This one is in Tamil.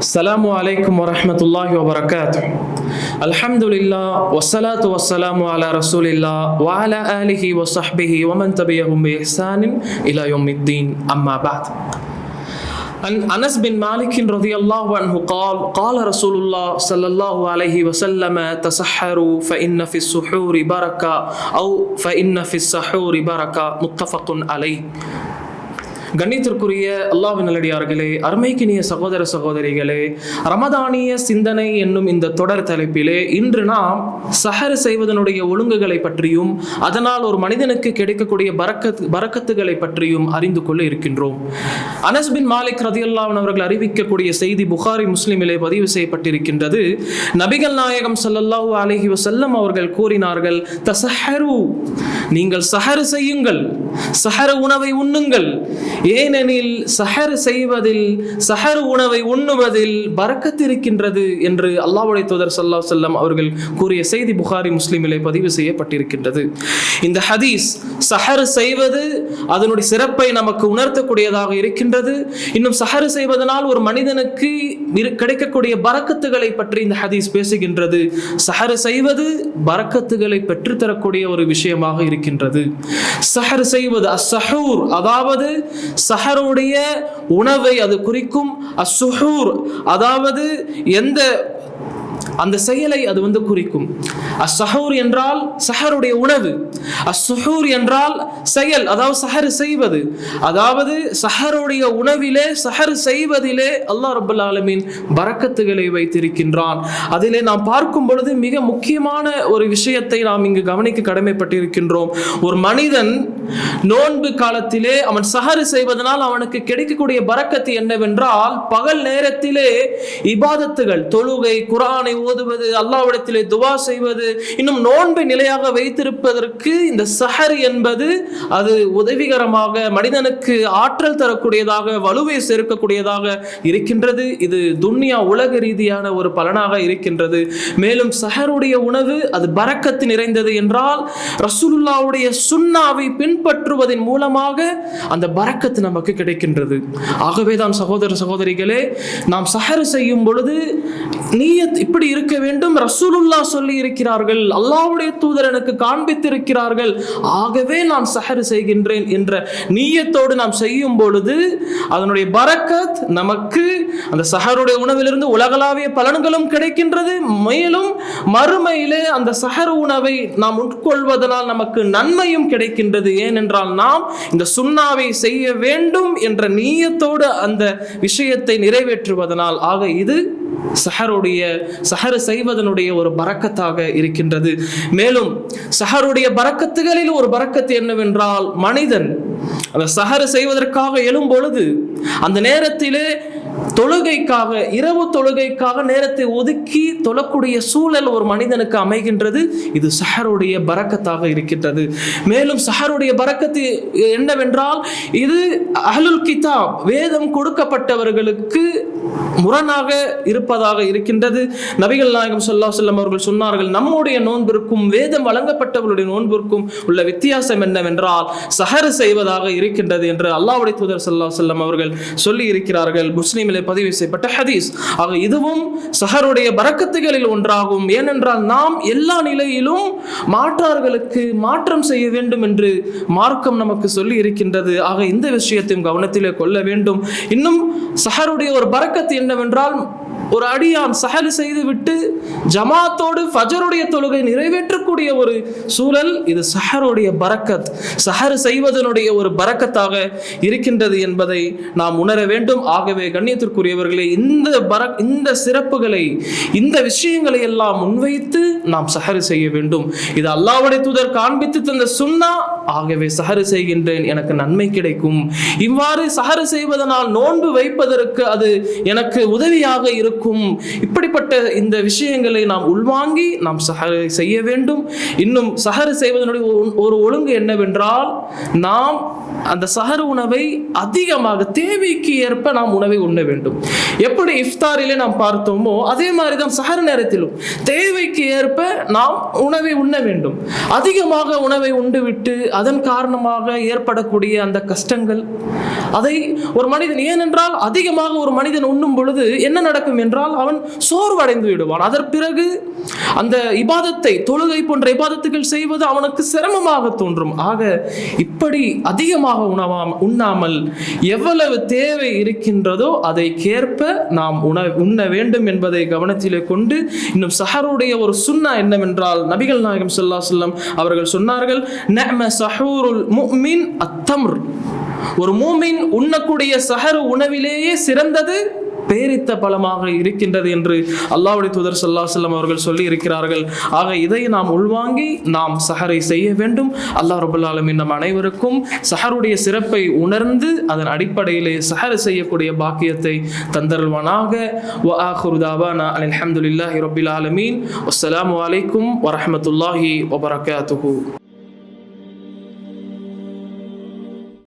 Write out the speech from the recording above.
السلام عليكم ورحمة الله وبركاته. الحمد لله والصلاة والسلام على رسول الله وعلى آله وصحبه ومن تبعهم بإحسان إلى يوم الدين. أما بعد. عن أنس بن مالك رضي الله عنه قال قال رسول الله صلى الله عليه وسلم تسحروا فإن في السحور بركة أو فإن في السحور بركة. متفق عليه. கண்ணியத்திற்குரிய அல்லாஹ்வின் நல்லடியார்களே அருமைக்கினிய சகோதர சகோதரிகளே ரமதானிய சிந்தனை என்னும் இந்த தொடர் தலைப்பிலே இன்று நாம் சஹர் செய்வதனுடைய ஒழுங்குகளை பற்றியும் அதனால் ஒரு மனிதனுக்கு கிடைக்கக்கூடிய பரக்கத் பரக்கத்துகளை பற்றியும் அறிந்து கொள்ள இருக்கின்றோம். அனஸ்பின் மாலிக் ரதியுல்லாஹன் அவர்கள் அறிவிக்கக்கூடிய செய்தி புகாரி முஸ்லிமிலே பதிவு செய்யப்பட்டிருக்கின்றது. நபிகள் நாயகம் ஸல்லல்லாஹு அலஹி வசல்லம் அவர்கள் கூறினார்கள் தசஹரு நீங்கள் சஹர் செய்யுங்கள் சஹர உணவை உண்ணுங்கள் ஏனெனில் சஹர் செய்வதில் சஹர் உணவை உண்ணுவதில் பறக்கத்திருக்கின்றது என்று அல்லாவுடைய தூதர் சல்லா செல்லம் அவர்கள் கூறிய செய்தி புகாரி முஸ்லீமிலே பதிவு செய்யப்பட்டிருக்கின்றது. இந்த ஹதீஸ் சஹர் செய்வது அதனுடைய சிறப்பை நமக்கு உணர்த்தக்கூடியதாக இருக்கின்றது. இன்னும் சஹர் செய்வதனால் ஒரு மனிதனுக்கு கிடைக்கக்கூடிய பரக்கத்துகளை பற்றி இந்த ஹதீஸ் பேசுகின்றது. சஹர் செய்வது பரக்கத்துகளை பெற்றுத்தரக்கூடிய ஒரு விஷயமாக இருக்கின்றது. சஹர் செய்வது அசஹூர் அதாவது சஹருடைய உணவை அது குறிக்கும். அசுஹூர் அதாவது எந்த அந்த செயலை அது வந்து குறிக்கும். அஸ்ஸஹூர் என்றால் சஹருடைய உணவு. அஸ்ஸுஹூர் என்றால் செயல் அதாவது சஹர் செய்வது. அதாவது சஹருடைய உணவிலே சஹர் செய்வதிலே அல்லாஹ் ரபுல் ஆலமீன் பரக்கத்துகளை வைத்திருக்கின்றான். அதிலே நாம் பார்க்கும் பொழுது மிக முக்கியமான ஒரு விஷயத்தை நாம் இங்கு கவனிக்க கடமைப்பட்டிருக்கின்றோம். ஒரு மனிதன் நோன்பு காலத்திலே அவன் சஹரு செய்வதனால் அவனுக்கு கிடைக்கக்கூடிய பரக்கத்து என்னவென்றால் பகல் நேரத்திலே இபாதத்துகள் தொழுகை குரானை ஓதுவது அல்லாவிடத்திலே துவா செய்வது இன்னும் நோன்பை நிலையாக வைத்திருப்பதற்கு இந்த சஹர் என்பது அது உதவிகரமாக மனிதனுக்கு ஆற்றல் தரக்கூடியதாக வலுவை சேர்க்கக்கூடியதாக இருக்கின்றது. இது துன்யா உலக ரீதியான ஒரு பலனாக இருக்கின்றது. மேலும் சஹருடைய உணவு அது பறக்கத்து நிறைந்தது என்றால் ரசூலுல்லாவுடைய சுன்னாவை பின்பற்றுவதன் மூலமாக அந்த பறக்கத்து நமக்கு கிடைக்கின்றது. ஆகவே தான் சகோதர சகோதரிகளே நாம் சஹர் செய்யும் பொழுது நீயத் இப்படி இருக்க வேண்டும். ரசூலுல்லா சொல்லி இருக்கிறார்கள். அல்லாவுடைய தூதர் எனக்கு காண்பித்திருக்கிறார்கள். ஆகவே நான் சஹர் செய்கின்றேன் என்ற நீயத்தோடு நாம் செய்யும் பொழுது அதனுடைய பரக்கத் நமக்கு அந்த சஹருடைய உணவிலிருந்து உலகளாவிய பலன்களும் கிடைக்கின்றது. மேலும் மறுமையிலே அந்த சஹர் உணவை நாம் உட்கொள்வதனால் நமக்கு நன்மையும் கிடைக்கின்றது. ஏனென்றால் நாம் இந்த சுண்ணாவை செய்ய வேண்டும் என்ற நீயத்தோடு அந்த விஷயத்தை நிறைவேற்றுவதனால் ஆக இது சஹருடைய சஹர் செய்வதனுடைய ஒரு பறக்கத்தாக இருக்கின்றது. மேலும் சஹருடைய பறக்கத்துகளில் ஒரு பறக்கத்து என்னவென்றால் மனிதன் அந்த சஹர் செய்வதற்காக எழும் பொழுது அந்த நேரத்திலே தொழுகைக்காக இரவு தொழுகைக்காக நேரத்தை ஒதுக்கி தொழக்கூடிய சூழல் ஒரு மனிதனுக்கு அமைகின்றது. இது சஹருடைய பறக்கத்தாக இருக்கின்றது. மேலும் சஹருடைய பறக்கத்து என்னவென்றால் இது அஹலுல் கிதாப் வேதம் கொடுக்கப்பட்டவர்களுக்கு முரணாக இருப்பதாக இருக்கின்றது. நபிகள் நாயகம் சொல்லா செல்லம் அவர்கள் சொன்னார்கள் நம்முடைய நோன்பிற்கும் வேதம் வழங்கப்பட்டவர்களுடைய நோன்பிற்கும் உள்ள வித்தியாசம் என்னவென்றால் சஹர் செய்வதாக இருக்கின்றது என்று அல்லாவுடைய தூதர் சல்லா செல்லம் அவர்கள் சொல்லி இருக்கிறார்கள். முஸ்லீமிலே பதிவு செய்யப்பட்ட ஹதீஸ். ஆக இதுவும் சஹருடைய பரக்கத்துகளில் ஒன்றாகும். ஏனென்றால் நாம் எல்லா நிலையிலும் மாற்றார்களுக்கு மாற்றம் செய்ய வேண்டும் என்று மார்க்கம் நமக்கு சொல்லி இருக்கின்றது. ஆக இந்த விஷயத்தையும் கவனத்திலே கொள்ள வேண்டும். இன்னும் சஹருடைய ஒரு பரக்கத்து என்னவென்றால் ஒரு அடியான் சஹர் செய்துவிட்டு ஜமாத்தோடு ஃபஜருடைய தொழுகை நிறைவேற்றக்கூடிய ஒரு சூழல் இது சஹருடைய பரக்கத். சஹர் செய்வதனுடைய ஒரு பரக்கத்தாக இருக்கின்றது என்பதை நாம் உணர வேண்டும். ஆகவே கண்ணியத்திற்குரியவர்களே இந்த பர இந்த சிறப்புகளை இந்த விஷயங்களை எல்லாம் முன்வைத்து நாம் சஹர் செய்ய வேண்டும். இது அல்லாவுடைய தூதர் காண்பித்து தந்த சுண்ணா ஆகவே சஹரு செய்கின்றேன் எனக்கு நன்மை கிடைக்கும். இவ்வாறு சஹரு செய்வதனால் நோன்பு வைப்பதற்கு அது எனக்கு உதவியாக இருக்கும். இருக்கும். இப்படிப்பட்ட இந்த விஷயங்களை நாம் உள்வாங்கி நாம் சஹரை செய்ய வேண்டும். இன்னும் சஹர் செய்வதனுடைய ஒரு- ஒழுங்கு என்னவென்றால் நாம் அந்த சஹர் உணவை அதிகமாக தேவைக்கு ஏற்ப நாம் உணவை உண்ண வேண்டும். எப்படி இஃப்தாரிலே நாம் பார்த்தோமோ அதே மாதிரி தான் சஹர் நேரத்திலும் தேவைக்கு ஏற்ப நாம் உணவை உண்ண வேண்டும். அதிகமாக உணவை உண்டுவிட்டு அதன் காரணமாக ஏற்படக்கூடிய அந்த கஷ்டங்கள் அதை ஒரு மனிதன் ஏனென்றால் அதிகமாக ஒரு மனிதன் உண்ணும் பொழுது என்ன நடக்கும் என்று என்றால் அவன் சோர்வடைந்து விடுவான். அதன் பிறகு அந்த இபாதத்தை தொழுகை போன்ற இபாதத்துகள் செய்வது அவனுக்கு சிரமமாக தோன்றும். ஆக இப்படி அதிகமாக உணவாம் உண்ணாமல் எவ்வளவு தேவை இருக்கின்றதோ அதை கேற்ப நாம் உண உண்ண வேண்டும் என்பதை கவனத்திலே கொண்டு இன்னும் சஹருடைய ஒரு சுன்னா என்னவென்றால் நபிகள் நாயகம் சொல்லா அலைஹி அவர்கள் சொன்னார்கள் நஅம சஹூருல் முஃமின் அத்தம்ர். ஒரு மூமின் உண்ணக்கூடிய சஹரு உணவிலேயே சிறந்தது பேரித்த பழமாக இருக்கின்றது என்று அல்லாவுடைய தூதர் சல்லா செல்லம் அவர்கள் சொல்லி இருக்கிறார்கள் ஆக இதை நாம் உள்வாங்கி நாம் சஹரை செய்ய வேண்டும். அல்லாஹ் ரபுல் நம் அனைவருக்கும் சஹருடைய சிறப்பை உணர்ந்து அதன் அடிப்படையிலே சஹர் செய்யக்கூடிய பாக்கியத்தை தந்தருள்வானாக. வ ஆஹிரு தாவானா அல்ஹம்துலில்லாஹி ஆலமீன். அஸ்லாம் வலைக்கும் வரமத்துல்லாஹி வபரகாத்துஹு.